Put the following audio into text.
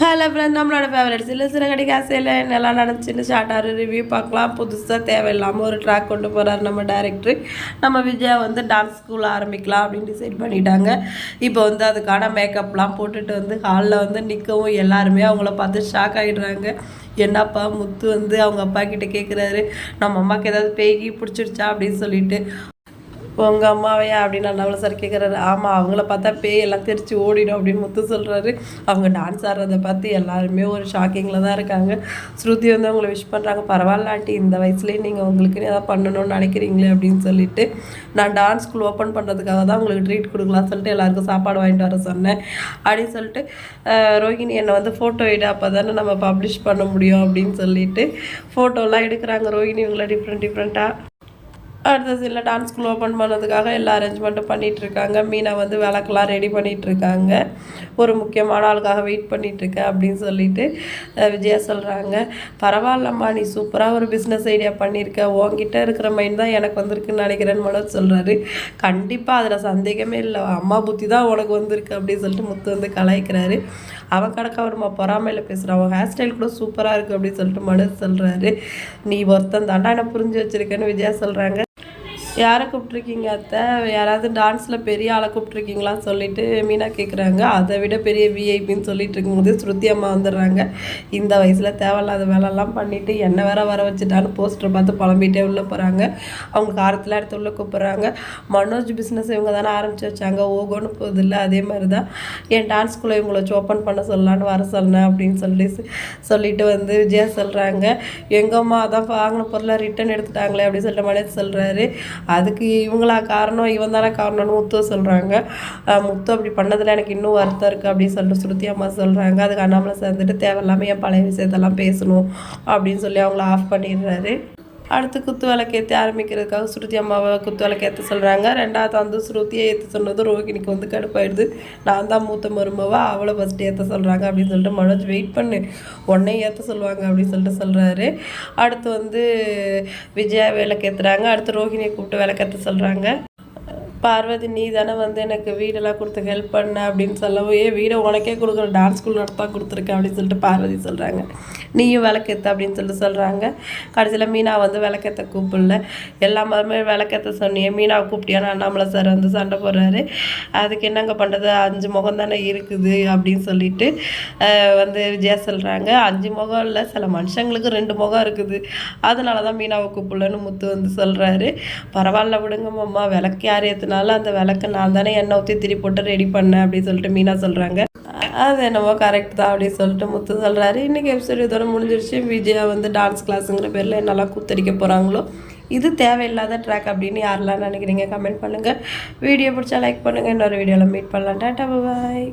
Hello friend நம்மளோட favourite சில சிறகடி காசையில் என்னெல்லாம் நடந்துச்சுன்னு ஷார்ட்டாக ரிவ்யூ பார்க்கலாம். புதுசாக தேவையில்லாமல் ஒரு ட்ராக் கொண்டு போகிறார் நம்ம டேரக்டர் நம்ம விஜயா வந்து டான்ஸ் ஸ்கூல் ஆரம்பிக்கலாம் அப்படின்னு டிசைட் பண்ணிட்டாங்க. இப்போ வந்து அதுக்கான மேக்கப்லாம் போட்டுட்டு வந்து ஹாலில் வந்து நிற்கவும் எல்லாருமே அவங்கள பார்த்து ஷாக் ஆகிடுறாங்க என்னப்பா முத்து வந்து அவங்க அப்பா கிட்ட கேட்குறாரு நம்ம அம்மாவுக்கு ஏதாவது பேகி பிடிச்சிருச்சா அப்படின்னு சொல்லிட்டு. உங்கள் அம்மாவையா அப்படின்னு அண்ணாவில் சார் கேட்குறாரு ஆமாம் அவங்கள பார்த்தா பேய் எல்லாம் தெரிச்சு ஓடிடும் அப்படின்னு முத்து சொல்கிறாரு அவங்க டான்ஸ் ஆடுறதை பார்த்து எல்லாருமே ஒரு ஷாக்கிங்கில் தான் இருக்காங்க. ஸ்ருதி வந்து அவங்கள விஷ் பண்ணுறாங்க பரவாயில்ல ஆண்டி இந்த வயசுலேயே நீங்கள் உங்களுக்கு ஏதாவது பண்ணணும்னு நினைக்கிறீங்களே அப்படின்னு சொல்லிட்டு நான் டான்ஸ் ஸ்கூல் ஓப்பன் பண்ணுறதுக்காக தான் உங்களுக்கு ட்ரீட் கொடுக்கலாம் சொல்லிட்டு எல்லாருக்கும் சாப்பாடு வாங்கிட்டு வர சொன்னேன். அப்படின்னு சொல்லிட்டு ரோஹிணி என்னை வந்து ஃபோட்டோ எடு அப்போ தானே நம்ம பப்ளிஷ் பண்ண முடியும் அப்படின்னு சொல்லிட்டு ஃபோட்டோலாம் எடுக்கிறாங்க. ரோஹிணி இவங்கள டிஃப்ரெண்ட் டிஃப்ரெண்ட்டாக அடுத்த சில டான்ஸ் ஸ்கூல் ஓப்பன் பண்ணதுக்காக எல்லா அரேஞ்ச்மெண்ட்டும் பண்ணிகிட்ருக்காங்க இருக்காங்க மீனா வந்து விளக்கெல்லாம் ரெடி பண்ணிகிட்ருக்காங்க ஒரு முக்கியமான ஆளுக்காக வெயிட் பண்ணிகிட்ருக்கேன் அப்படின்னு சொல்லிட்டு விஜயா சொல்கிறாங்க பரவாயில்லம்மா நீ சூப்பராக ஒரு பிஸ்னஸ் ஐடியா பண்ணியிருக்க உன்கிட்ட இருக்கிற மைண்ட் தான் எனக்கு வந்திருக்குன்னு நினைக்கிறேன்னு மனோஜ் சொல்கிறாரு கண்டிப்பாக அதில் சந்தேகமே இல்லை. அம்மா புத்தி தான் உனக்கு வந்திருக்கு அப்படின்னு சொல்லிட்டு முத்து வந்து கலாய்க்கிறாரு. அவன் கடக்கா வருமா பொறாமையில் பேசுகிறான் அவன் ஹேர் ஸ்டைல் கூட சூப்பராக இருக்குது அப்படின்னு சொல்லிட்டு மனோஜ் சொல்கிறாரு நீ ஒருத்தன் தாண்டா என்ன புரிஞ்சு வச்சுருக்கேன்னு விஜயா சொல்கிறாங்க யாரை கூப்பிட்ருக்கீங்க அத்தை? யாராவது டான்ஸில் பெரிய ஆளை கூப்பிட்ருக்கீங்களான்னு சொல்லிட்டு மீனா கேட்குறாங்க அதை விட பெரிய விஐபின்னு சொல்லிட்டு இருக்கும்போது ஸ்ருதி அம்மா வந்துடுறாங்க. இந்த வயசில் தேவையில்லாத வேலைலாம் பண்ணிவிட்டு என்ன வேற வர வச்சுட்டான்னு போஸ்டர் பார்த்து புலம்பிகிட்டே உள்ளே போகிறாங்க அவங்க காரத்தில் எடுத்து உள்ளே கூப்பிட்றாங்க. மனோஜ் பிஸ்னஸ் இவங்க தானே ஆரம்பிச்சு வச்சாங்க. ஓகோன்னு போகுது இல்லை அதே மாதிரி தான் என் டான்ஸ் ஸ்கூலை ஓப்பன் பண்ண சொல்லலான்னு வர சொன்னேன் அப்படின்னு சொல்லி சொல்லிட்டு வந்து விஜயா சொல்கிறாங்க எங்கள் அம்மா அதான் வாங்கின பொருளை ரிட்டன் எடுத்துட்டாங்களே அப்படின்னு சொல்லிட்டு மனோஜ் சொல்கிறாரு அதுக்கு இவங்களா காரணம் இவன் தானே காரணம்னு முத்து சொல்கிறாங்க முத்து அப்படி பண்ணதில் எனக்கு இன்னும் வருத்தம் இருக்குது அப்படின்னு சொல்லிட்டு ஸ்ருதி அம்மா சொல்கிறாங்க அதுக்கு அண்ணாமலை சேர்ந்துட்டு தேவையில்லாமல் என் பழைய விஷயத்தெல்லாம் பேசணும் அப்படின்னு சொல்லி அவங்கள ஆஃப் பண்ணிடுறாரு. அடுத்து குத்து விளக்கேற்றி ஆரம்பிக்கிறதுக்காக ஸ்ருதி அம்மாவை குத்து விளக்கேற்ற சொல்கிறாங்க ரெண்டாவது வந்து ஸ்ருதியை ஏற்ற சொன்னது ரோகிணிக்கு வந்து கடுப்பாயிடுது. நான் தான் மூத்த மருமவா அவளை ஃபஸ்ட்டு ஏற்ற சொல்கிறாங்க அப்படின்னு சொல்லிட்டு மனோஜ் வெயிட் பண்ணு. உடனே ஏற்ற சொல்லுவாங்க அப்படின்னு சொல்லிட்டு சொல்கிறாரு அடுத்து வந்து விஜயா விளக்கேற்றுறாங்க அடுத்து ரோஹிணியை கூப்பிட்டு விளக்கேற்ற சொல்கிறாங்க பார்வதி நீ தானே வந்து எனக்கு வீடெல்லாம் கொடுத்து ஹெல்ப் பண்ண அப்படின்னு சொல்லவும் ஏன் வீடை உனக்கே கொடுக்குற டான்ஸ் ஸ்கூல் நடத்தான் கொடுத்துருக்கேன் அப்படின்னு சொல்லிட்டு பார்வதி சொல்கிறாங்க நீயும் விளக்கேத்த அப்படின்னு சொல்லிட்டு சொல்கிறாங்க கடைசியில் மீனா வந்து விளக்கேற்ற கூப்பிடல. எல்லா மதமே விளக்கேற்ற சொன்னியே மீனாவை கூப்பிட்டியான்னு அண்ணாமலை சார் வந்து சண்டை போடுறாரு. அதுக்கு என்னங்க பண்ணுறது அஞ்சு முகம் தானே இருக்குது அப்படின்னு சொல்லிட்டு வந்து விஜயா சொல்கிறாங்க அஞ்சு முகம் இல்லை சில மனுஷங்களுக்கு ரெண்டு முகம் இருக்குது. அதனால தான் மீனாவை கூப்பிடலன்னு முத்து வந்து சொல்கிறாரு பரவாயில்ல விடுங்க மாமா. விளக்கு யார் ஏற்றுனாலும் அந்த விளக்கு நான் தானே எண்ணெய் ஊற்றி திரி போட்டு ரெடி பண்ணேன் அப்படின்னு சொல்லிட்டு மீனா சொல்கிறாங்க அது என்னவோ கரெக்ட் தான் அப்படின்னு சொல்லிட்டு முத்து சொல்கிறாரு இன்றைக்கி எபிசோட் இதோட முடிஞ்சிருச்சு. விஜயா வந்து டான்ஸ் கிளாஸுங்கிற பேரில் என்னெல்லாம் கூத்தடிக்க போகிறாங்களோ இது தேவையில்லாத ட்ராக் அப்படின்னு யாரெல்லாம் நினைக்கிறீங்க கமெண்ட் பண்ணுங்கள் வீடியோ பிடிச்சா லைக் பண்ணுங்கள் இன்னொரு வீடியோவில் மீட் பண்ணலாம். டாட்டா பாய்